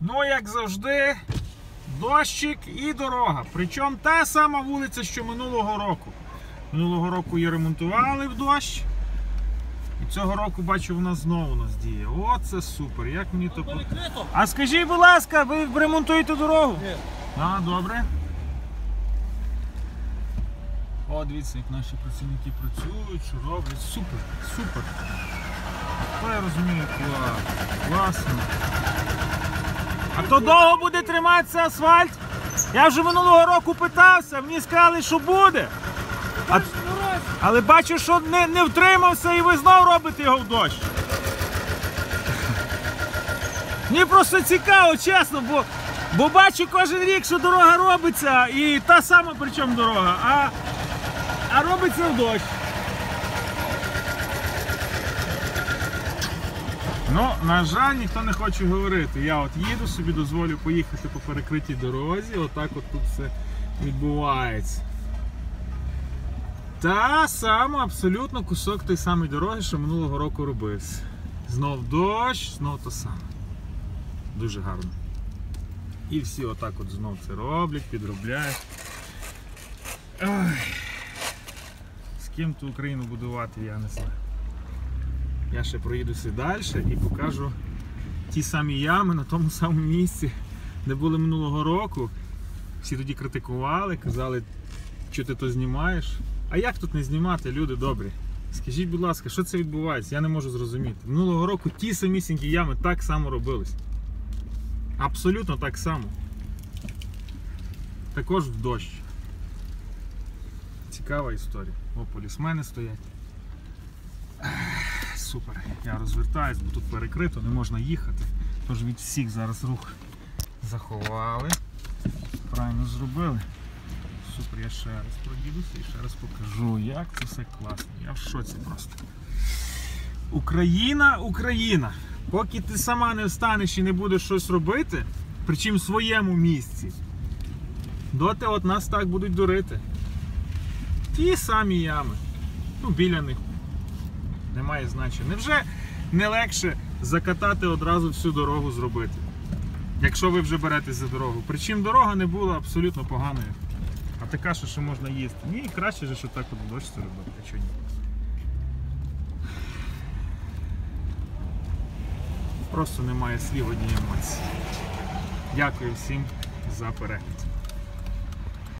Ну, як завжди, дощик і дорога. Причому та сама вулиця, що минулого року. Минулого року її ремонтували в дощ. І цього року бачу, вона знову у нас діє. О, це супер. Як мені то. по- Перекрито? А скажіть, будь ласка, ви ремонтуєте дорогу? Ні. А, добре. О, дивіться, як наші працівники працюють, що роблять. Супер, супер. То я розумію, клас. Класно. А то довго буде триматися асфальт? Я вже минулого року питався, мені сказали, що буде. А, але бачу, що не, не втримався і ви знов робите його в дощ. Мені просто цікаво, чесно, бо, бо бачу кожен рік, що дорога робиться, і та сама причому дорога, а, а робиться в дощ. Ну, на жаль, ніхто не хоче говорити. Я от їду собі, дозволю поїхати по перекритій дорозі, отак от тут все відбувається. Та сама абсолютно кусок той самої дороги, що минулого року робився. Знов дощ, знов то саме. Дуже гарно. І всі отак от знов це роблять, підробляють. Ой. З ким ту Україну будувати, я не знаю. Я ще проїдуся далі і покажу ті самі ями на тому самому місці, де були минулого року. Всі тоді критикували, казали, що ти то знімаєш. А як тут не знімати, люди добрі? Скажіть, будь ласка, що це відбувається? Я не можу зрозуміти. Минулого року ті самісінькі ями так само робились. Абсолютно так само. Також в дощ. Цікава історія. О, полісмени стоять. Супер. Я розвертаюсь, бо тут перекрито, не можна їхати. Тож від всіх зараз рух заховали. Правильно зробили. Супер, я ще раз проїдуся і ще раз покажу, як це все класно. Я в шоці просто. Україна, Україна. Поки ти сама не встанеш і не будеш щось робити, причому в своєму місці, доти от нас так будуть дурити. Ті самі ями. Ну, біля них. Немає значення. Невже не легше закатати одразу всю дорогу зробити? Якщо ви вже беретесь за дорогу. Причому дорога не була абсолютно поганою. А така, що ще можна їсти. Ні, краще що так от це робити. А чого ні? Просто немає слів одній емоції. Дякую всім за перегляд.